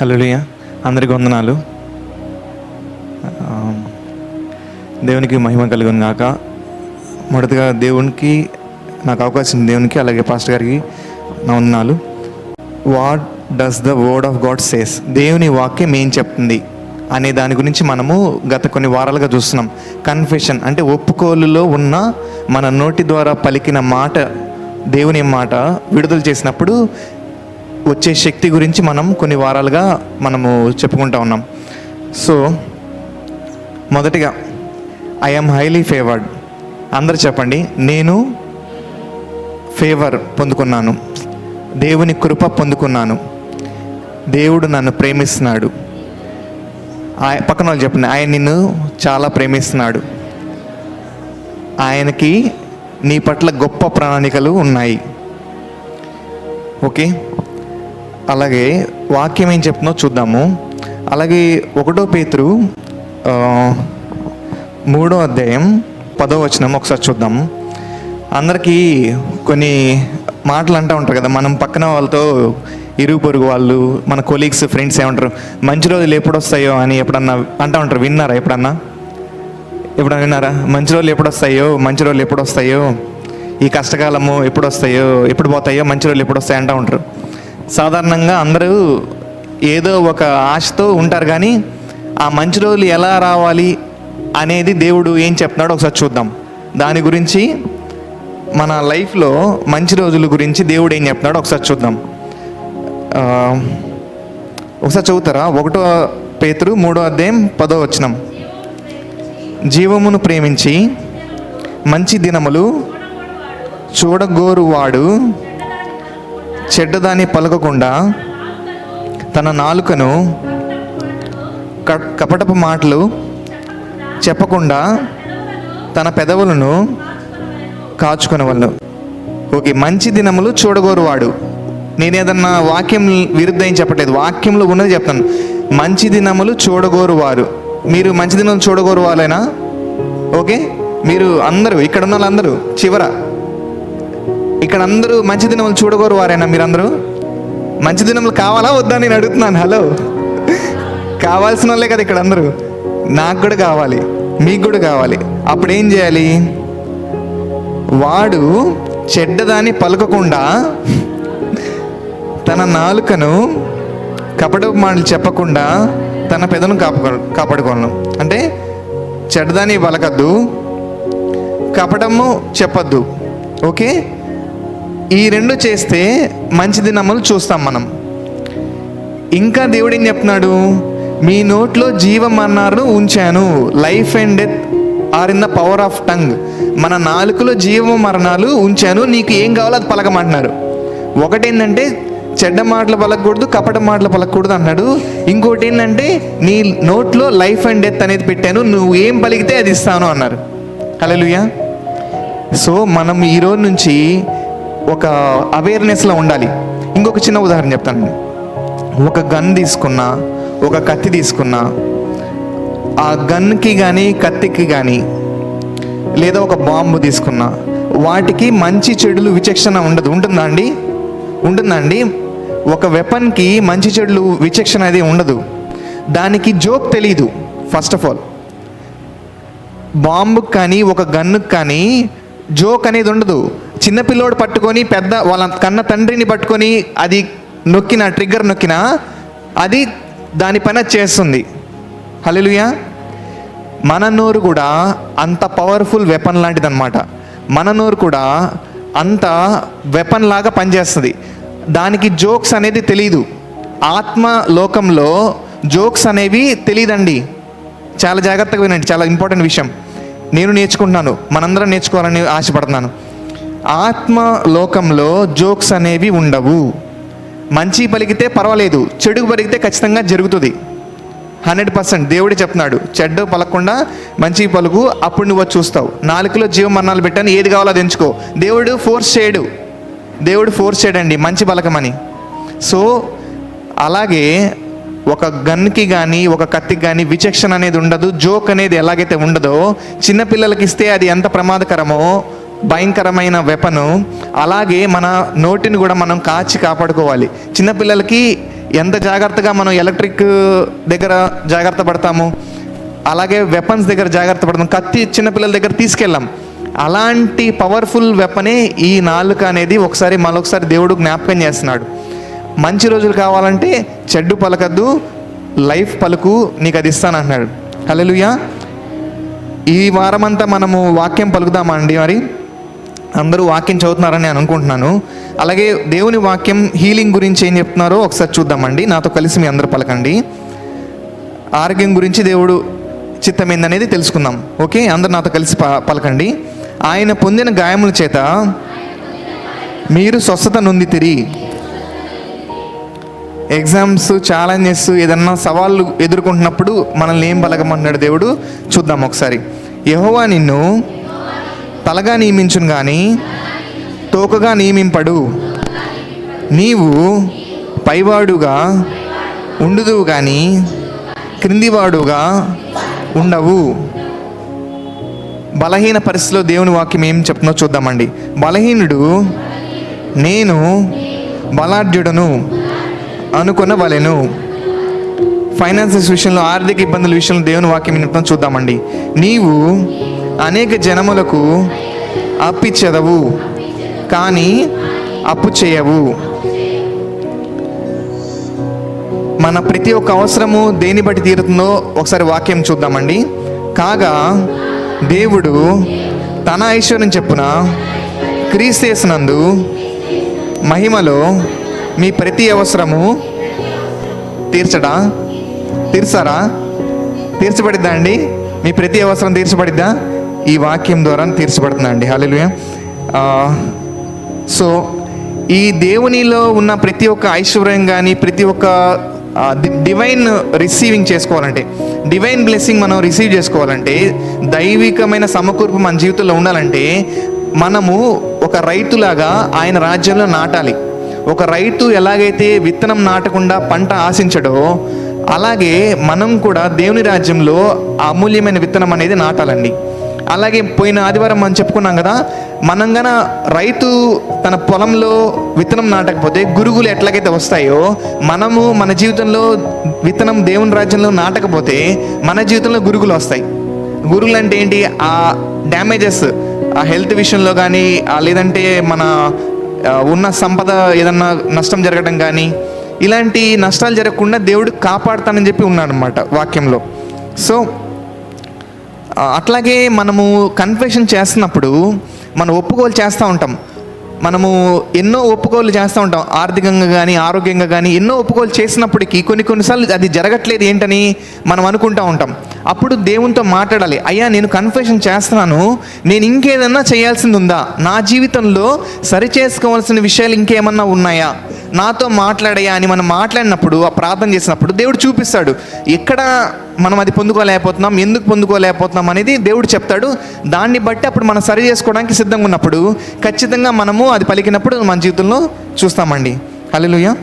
హలోలియ అందరికి వందనాలు. దేవునికి మహిమ కలుగును గాక. మొదటగా దేవునికి నాకు అవకాశం దేవునికి అలాగే పాస్టర్ గారికి నా వందనాలు. What does the word of God says దేవుని వాక్యం ఏం చెప్తుంది అనే దాని గురించి మనము గత కొన్ని వారాలుగా చూస్తున్నాం. కన్ఫెషన్ అంటే ఒప్పుకోలులో ఉన్న మన నోటి ద్వారా పలికిన మాట దేవుని మాట విడుదల చేసినప్పుడు వచ్చే శక్తి గురించి మనం కొన్ని వారాలుగా మనము చెప్పుకుంటా ఉన్నాం. సో మొదటిగా ఐఎమ్ హైలీ ఫేవర్డ్ అందరు చెప్పండి నేను ఫేవర్ పొందుకున్నాను. దేవుని కృప పొందుకున్నాను. దేవుడు నన్ను ప్రేమిస్తున్నాడు. ఆయన పక్కన వాళ్ళు చెప్పండి ఆయన నిన్ను చాలా ప్రేమిస్తున్నాడు. ఆయనకి నీ పట్ల గొప్ప ప్రణాళికలు ఉన్నాయి. ఓకే? అలాగే వాక్యం ఏం చెప్తుందో చూద్దాము. అలాగే ఒకటో పేతురు మూడో అధ్యాయం పదో వచనం ఒకసారి చూద్దాము. అందరికీ కొన్ని మాటలు అంటూ ఉంటారు కదా మనం పక్కన వాళ్ళతో ఇరుగు పొరుగు వాళ్ళు మన కొలీగ్స్ ఫ్రెండ్స్ ఏమంటారు మంచి రోజులు ఎప్పుడు వస్తాయో అని ఎప్పుడన్నా అంటూ ఉంటారు విన్నారా ఎప్పుడన్నా? ఎప్పుడన్నా విన్నారా? మంచి రోజులు ఎప్పుడు వస్తాయో మంచి రోజులు ఎప్పుడు వస్తాయో ఈ కష్టకాలము ఎప్పుడు వస్తాయో ఎప్పుడు పోతాయో మంచి రోజులు ఎప్పుడు వస్తాయో అంటూ ఉంటారు. సాధారణంగా అందరూ ఏదో ఒక ఆశతో ఉంటారు కానీ ఆ మంచి రోజులు ఎలా రావాలి అనేది దేవుడు ఏం చెప్తున్నాడో ఒకసారి చూద్దాం. దాని గురించి మన లైఫ్లో మంచి రోజుల గురించి దేవుడు ఏం చెప్తున్నాడో ఒకసారి చూద్దాం. ఒకసారి చదువుతారా? ఒకటో పేతురు మూడో అధ్యాయం పదో వచనం. జీవమును ప్రేమించి మంచి దినములు చూడగోరువాడు చెడ్డదాన్ని పలకకుండా తన నాలుకను క- కపటపు మాటలు చెప్పకుండా తన పెదవులను కాచుకునేవాళ్ళు ఓకే మంచి దినములు చూడగోరువాడు. నేను ఏదన్నా వాక్యం విరుద్ధం చెప్పట్లేదు. వాక్యంలో ఉన్నది చెప్తాను. మంచి దినములు చూడగోరువారు. మీరు మంచి దినములు చూడగోరు వాళ్ళేనా ఓకే మీరు అందరూ ఇక్కడ ఉన్న వాళ్ళందరూ చివర. ఇక్కడ అందరూ మంచి దినములు చూడగోరు వారేనా మీరందరూ? మంచి దినములు కావాలా వద్దా నేను అడుగుతున్నాను. హలో? కావాల్సిన వాళ్ళే కదా ఇక్కడ అందరూ. నాకు కూడా కావాలి. మీకు కూడా కావాలి. అప్పుడు ఏం చేయాలి? వాడు చెడ్డదాన్ని పలకకుండా తన నాలుకను కపట మాటలు చెప్పకుండా తన పెదను కాపాడు కాపాడుకోను అంటే చెడ్డదాన్ని పలకద్దు కపటము చెప్పద్దు. ఓకే? ఈ రెండు చేస్తే మంచి దినములు చూస్తాం మనం. ఇంకా దేవుడు ఏం చెప్తున్నాడు? మీ నోట్లో జీవమన్నారును ఉంచాను. Life and death are in the power of tongue మన నాలుకలో జీవ మరణాలు ఉంచాను. నీకు ఏం కావాలో అది పలకమంటున్నారు. ఒకటేంటంటే చెడ్డ మాటలు పలకకూడదు కపట మాటలు పలకూడదు అన్నాడు. ఇంకోటి ఏంటంటే నీ నోట్లో లైఫ్ అండ్ డెత్ అనేది పెట్టాను. నువ్వు ఏం పలికితే అది ఇస్తాను అన్నారు. హలో సో మనం ఈ రోజు నుంచి ఒక అవేర్నెస్లో ఉండాలి. ఇంకొక చిన్న ఉదాహరణ చెప్తాను. ఒక గన్ తీసుకున్నా ఒక కత్తి తీసుకున్నా ఆ గన్కి కానీ కత్తికి కానీ లేదా ఒక బాంబు తీసుకున్నా వాటికి మంచి చెడులు విచక్షణ ఉండదు. ఉంటుందా అండి? ఉంటుందా అండి? ఒక వెపన్కి మంచి చెడులు విచక్షణ అది ఉండదు. దానికి జోక్ తెలీదు ఫస్ట్ ఆఫ్ ఆల్ బాంబుకి కానీ ఒక గన్నుకి కానీ జోక్ అనేది ఉండదు. చిన్నపిల్లోడు పట్టుకొని పెద్ద వాళ్ళ కన్న తండ్రిని పట్టుకొని అది నొక్కిన ట్రిగ్గర్ నొక్కిన అది దానిపైన చేస్తుంది. హల్లెలూయా మన నోరు కూడా అంత పవర్ఫుల్ వెపన్ లాంటిది అనమాట మన నోరు కూడా అంత వెపన్ లాగా పనిచేస్తుంది. దానికి జోక్స్ అనేది తెలియదు ఆత్మ లోకంలో జోక్స్ అనేవి తెలియదండి చాలా జాగ్రత్తగా వినండి. చాలా ఇంపార్టెంట్ విషయం. నేను నేర్చుకుంటున్నాను. మనందరం నేర్చుకోవాలని ఆశపడుతున్నాను. ఆత్మ లోకంలో జోక్స్ అనేవి ఉండవు. మంచి పలికితే పర్వాలేదు చెడు పలికితే ఖచ్చితంగా జరుగుతుంది. హండ్రెడ్ పర్సెంట్ దేవుడే చెప్తున్నాడు చెడ్డ పలకుండా మంచి పలుకు అప్పుడు నువ్వు చూస్తావు. నాలుగులో జీవమరణాలు పెట్టాను ఏది కావాలో అది ఎంచుకో. దేవుడు ఫోర్స్ చేయడు. దేవుడు ఫోర్స్ చేయడండి మంచి పలకమని. సో అలాగే ఒక గన్కి కానీ ఒక కత్తికి కానీ విచక్షణ అనేది ఉండదు జోక్ అనేది ఎలాగైతే ఉండదో చిన్నపిల్లలకి ఇస్తే అది ఎంత ప్రమాదకరమో భయంకరమైన వెపను అలాగే మన నోటిని కూడా మనం కాచి కాపాడుకోవాలి. చిన్నపిల్లలకి ఎంత జాగ్రత్తగా మనం ఎలక్ట్రిక్ దగ్గర జాగ్రత్త పడతాము? అలాగే వెపన్స్ దగ్గర జాగ్రత్త పడతాం కత్తి చిన్నపిల్లల దగ్గర తీసుకెళ్ళాం. అలాంటి పవర్ఫుల్ వెపనే ఈ నాలుక అనేది ఒకసారి మరొకసారి దేవుడు జ్ఞాపకం చేస్తున్నాడు. మంచి రోజులు కావాలంటే చెడ్డు పలకద్దు లైఫ్ పలుకు నీకు అది ఇస్తానంటున్నాడు హలో ఈ వారమంతా మనము వాక్యం పలుకుదామా అండి మరి? అందరూ వాక్యం చదువుతున్నారని నేను అనుకుంటున్నాను. అలాగే దేవుని వాక్యం హీలింగ్ గురించి ఏం చెప్తున్నారో ఒకసారి చూద్దామండి. నాతో కలిసి మీ అందరూ పలకండి. ఆరోగ్యం గురించి దేవుడు చిత్తమైందనేది తెలుసుకుందాం. ఓకే? అందరు నాతో కలిసి ప పలకండి. ఆయన పొందిన గాయముల చేత మీరు స్వస్థత నొందితిరి ఎగ్జామ్స్ ఛాలెంజెస్ ఏదన్నా సవాళ్ళు ఎదుర్కొంటున్నప్పుడు మనల్ని ఏం పలకమంటున్నాడు దేవుడు? చూద్దాం ఒకసారి. యహోవా నిన్ను తలగా నియమించును కానీ తోకగా నియమింపడు. నీవు పైవాడుగా ఉండుదువు కానీ క్రిందివాడుగా ఉండవు. బలహీన పరిస్థితిలో దేవుని వాక్యం ఏం చెప్తుందో చూద్దామండి. బలహీనుడు నేను బలాఢ్యుడను అనుకున్న వలెను ఫైనాన్సెస్ విషయంలో ఆర్థిక ఇబ్బందుల విషయంలో దేవుని వాక్యం చెప్తున్నా చూద్దామండి. నీవు అనేక జనములకు అప్పిచ్చెదవు కానీ అప్పు చేయవు. మన ప్రతి ఒక్క అవసరము దేని బట్టి తీరుతుందో ఒకసారి వాక్యం చూద్దామండి. కాగా దేవుడు తన ఐశ్వర్యం చెప్పున క్రీస్తేసినందు మహిమలో మీ ప్రతి అవసరము తీర్చడా? తీర్చారా? తీర్చబడిద్దా అండి? మీ ప్రతి అవసరం తీర్చబడిద్దా? ఈ వాక్యం ద్వారా తీర్చబడుతుందా అండి సో ఈ దేవునిలో ఉన్న ప్రతి ఒక్క ఐశ్వర్యం కానీ ప్రతి ఒక్క డివైన్ రిసీవింగ్ చేసుకోవాలంటే డివైన్ బ్లెస్సింగ్ మనం రిసీవ్ చేసుకోవాలంటే దైవికమైన సమకూర్పు మన జీవితంలో ఉండాలంటే మనము ఒక రైతులాగా ఆయన రాజ్యంలో నాటాలి. ఒక రైతు ఎలాగైతే విత్తనం నాటకుండా పంట ఆశించడో అలాగే మనం కూడా దేవుని రాజ్యంలో అమూల్యమైన విత్తనం అనేది నాటాలండి. అలాగే పోయిన ఆదివారం మనం చెప్పుకున్నాం కదా మనం గన రైతు తన పొలంలో విత్తనం నాటకపోతే గురుగులు ఎట్లాగైతే వస్తాయో మనము మన జీవితంలో విత్తనం దేవుని రాజ్యంలో నాటకపోతే మన జీవితంలో గురుగులు వస్తాయి. గురుగులు అంటే ఏంటి? ఆ డ్యామేజెస్ ఆ హెల్త్ విషయంలో కానీ లేదంటే మన ఉన్న సంపద ఏదన్నా నష్టం జరగడం కానీ ఇలాంటి నష్టాలు జరగకుండా దేవుడు కాపాడుతానని చెప్పి ఉన్నాడు అనమాట వాక్యంలో. సో అట్లాగే మనము కన్ఫెషన్ చేస్తున్నప్పుడు మనం ఒప్పుకోలు చేస్తూ ఉంటాం. మనము ఎన్నో ఒప్పుకోలు చేస్తూ ఉంటాం. ఆర్థికంగా కానీ ఆరోగ్యంగా కానీ ఎన్నో ఒప్పుకోలు చేసినప్పటికీ కొన్ని కొన్నిసార్లు అది జరగట్లేదు ఏంటని మనం అనుకుంటూ ఉంటాం. అప్పుడు దేవునితో మాట్లాడాలి. అయ్యా నేను కన్ఫెషన్ చేస్తున్నాను. నేను ఇంకేదన్నా చేయాల్సింది ఉందా? నా జీవితంలో సరిచేసుకోవాల్సిన విషయాలు ఇంకేమన్నా ఉన్నాయా? నాతో మాట్లాడయా అని మనం మాట్లాడినప్పుడు ఆ ప్రార్థన చేసినప్పుడు దేవుడు చూపిస్తాడు. ఎక్కడ మనం అది పొందుకోలేకపోతున్నాం ఎందుకు పొందుకోలేకపోతున్నాం అనేది దేవుడు చెప్తాడు. దాన్ని బట్టి అప్పుడు మనం సరి చేసుకోవడానికి సిద్ధంగా ఉన్నప్పుడు ఖచ్చితంగా మనము అది పలికినప్పుడు మన జీవితంలో చూస్తామండి. అల్లెలుయ్యా